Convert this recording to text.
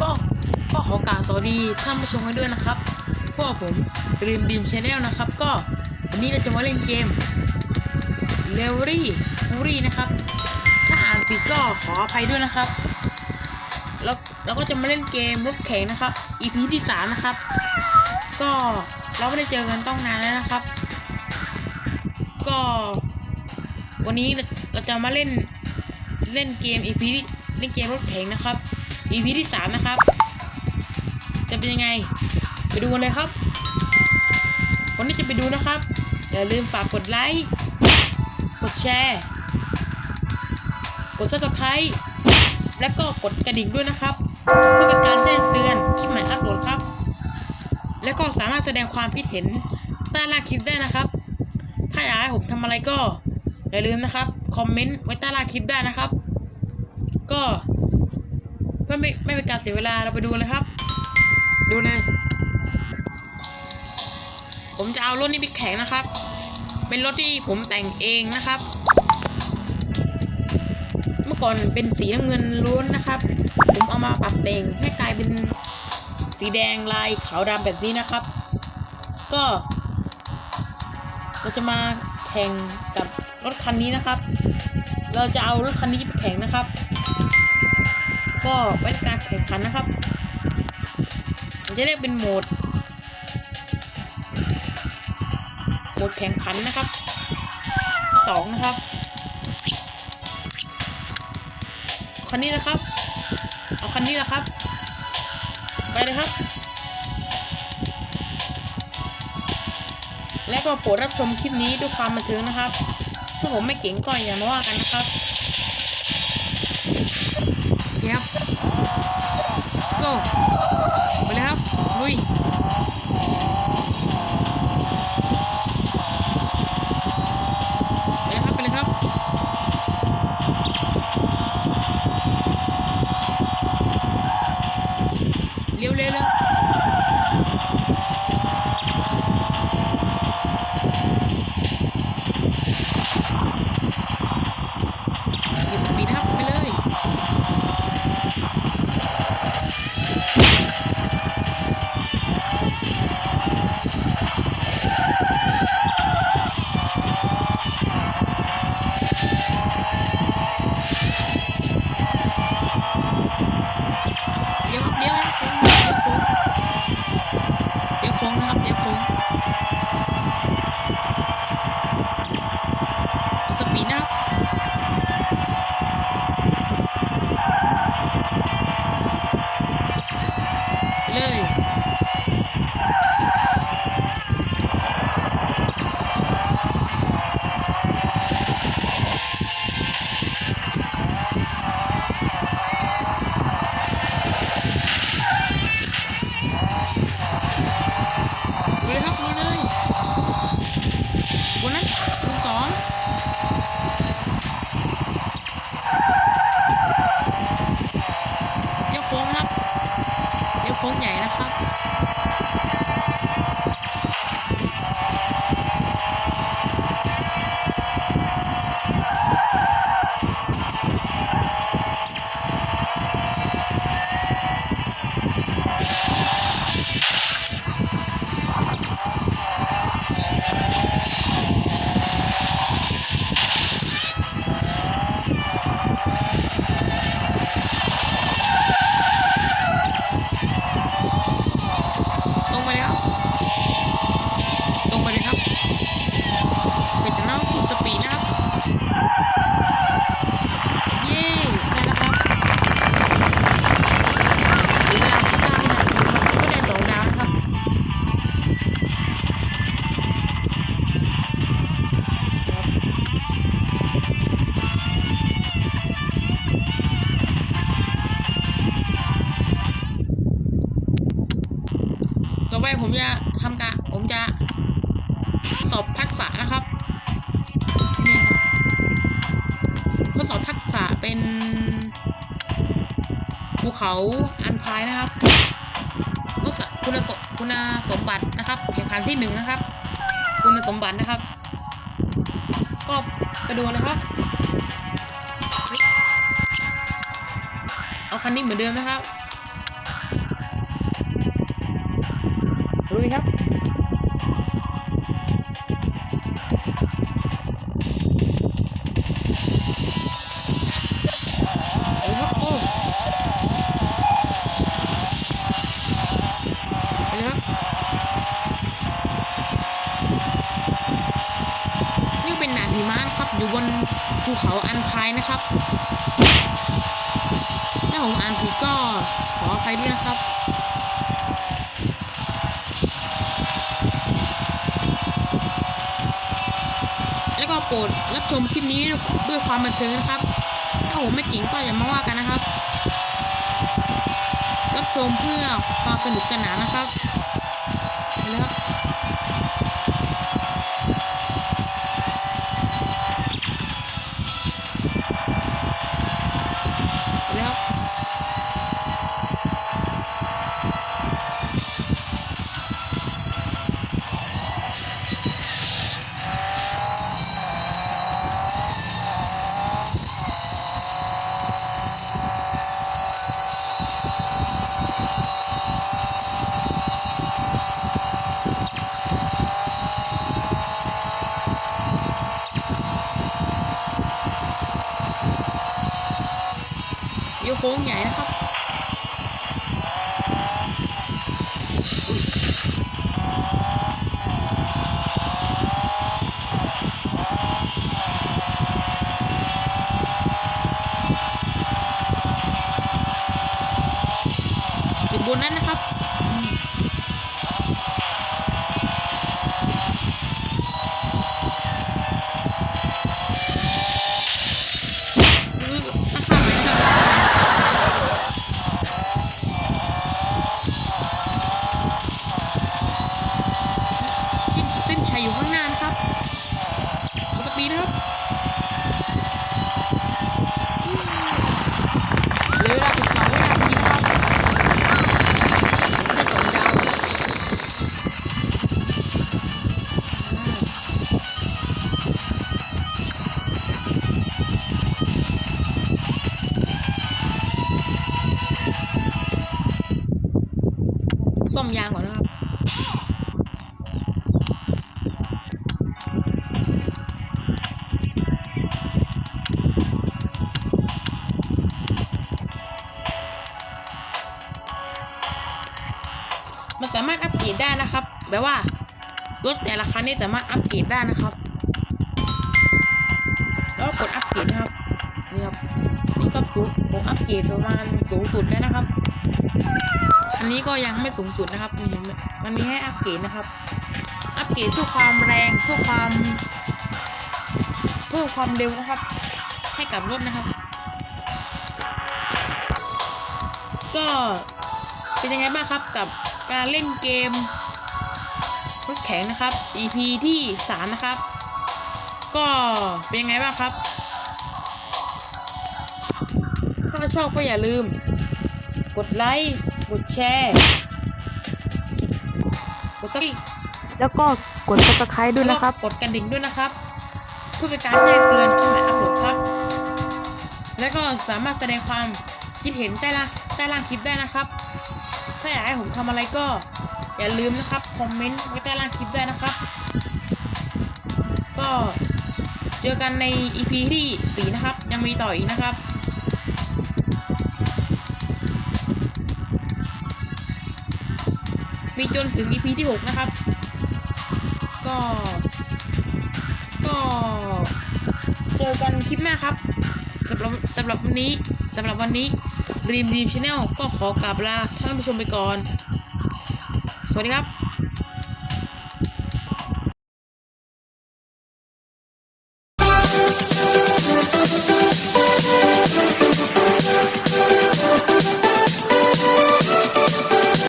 ก็ก็ขอกราบสวัสดีท่านผู้ชมกันด้วยนะครับ พวกผมดีมดีมชาแนลนะครับ ก็วันนี้เราจะมาเล่นเกมเลเวอรี่ฟูรี่นะครับ ถ้าอ่านผิดก็ขออภัยด้วยนะครับ แล้วเราก็จะมาเล่นเกมรถแข่งนะครับ EP ที่สามนะครับ ก็เราไม่ได้เจอกันต้องนานแล้วนะครับ ก็ วันนี้เราจะมาเล่นเล่นเกม EP ที่เล่นเกมรถแข่งนะครับ EP ที่สามนะครับ จะเป็นยังไง ไปดูกันเลยครับก่อนที่จะไปดูนะครับ อย่าลืมฝากกดไลค์ กดแชร์ กด subscribe และก็กดกระดิ่งด้วยนะครับ เพื่อเป็นการแจ้งเตือนคลิปใหม่อัปโหลดครับ และก็สามารถแสดงความคิดเห็นใต้ล่างคลิปได้นะครับ ถ้าอยากให้ผมทำอะไรก็อย่าลืมนะครับคอมเมนต์ไว้ใต้ล่างคลิปได้นะครับ ก็เพื่อไม่ไม่เป็นการเสียเวลาเราไปดูเลยครับ ดูเลย ผมจะเอารถนี้ไปแข่งนะครับ เป็นรถที่ผมแต่งเองนะครับ ก่อนเป็นสีน้ำเงินล้วนนะครับ ผมเอามาปรับแต่งให้กลายเป็นสีแดงลายขาวดำแบบนี้นะครับ ก็ เราจะมาแข่งกับรถคันนี้นะครับ เราจะเอารถคันนี้ไปแข่งนะครับ ก็เป็นการแข่งขันนะครับจะเรียกเป็นโหมดโหมดแข่งขันนะครับสองนะครับ คันนี้นะครับ เอาคันนี้แหละครับ ไปเลยครับ และก็โปรดรับชมคลิปนี้ด้วยความบันเทิงนะครับ ถ้าผมไม่เก่งก็อย่ามาว่ากันนะครับเคครับ go ไปเลยครับลุย เขาอันพายนะครับคุณสมคุณสมบัตินะครับแข่งขันที่หนึ่งนะครับ คุณสมบัตินะครับ ก็ไปดูนะครับเอาคันนี้เหมือนเดิมนะครับ นพายนะครับ ถ้าผมอ่านผิดก็ขออภัยด้วยนะครับแล้วก็โปรดรับชมคลิปนี้ด้วยความบันเทิงนะครับ ถ้าผมไม่จริงก็อย่ามาว่ากันนะครับ รับชมเพื่อความสนุกสนานนะครับ ยกโค้งใหญ่นะครับอยู่บนนั้นนะครับ อมยางก่อนนะครับมันสามารถอัปเกรดได้นะครับ แบบว่ารถแต่ละคันนี่สามารถอัปเกรดได้นะครับ แล้วกดอัปเกรดนะครับนี่ครับนี่ก็ผมอัปเกรดประมาณสูงสุดแล้วนะครับ นี้ก็ยังไม่สูงสุดนะครับ มันมีให้อัปเกรดนะครับ อัปเกรดเพื่อความแรงเพื่อความเพื่อความเร็วนะครับ ให้กับรถนะครับ ก็เป็นยังไงบ้างครับกับการเล่นเกมรถแข็งนะครับ EP ที่สามนะครับ ก็เป็นยังไงบ้างครับ ถ้าชอบก็อย่าลืม กดไลค์ ดแชร์กดซับแล้วก็กด subscribe ด้วยนะครับ กดกระดิ่งด้วยนะครับ เพื่อเป็นการแจ้งเตือนที่ใหม่อัปโหลดครับ แล้วก็สามารถแสดงความคิดเห็นใต้ล่างใต้ล่างคลิปได้นะครับ ถ้าอยากให้ผมทำอะไรก็ อย่าลืมนะครับคอมเมนต์ไว้ใต้ล่างคลิปได้นะครับ ก็เจอกันใน EP ที่ 4 นะครับ ยังมีต่ออีกนะครับ จนถึง EP ที่ 6 นะครับ ก็ ก็เจอกันคลิปหน้าครับสำหรับสำหรับวันนี้สำหรับวันนี้รีมรีมชาแนลก็ขอกลับลาท่านผู้ชมไปก่อน สวัสดีครับ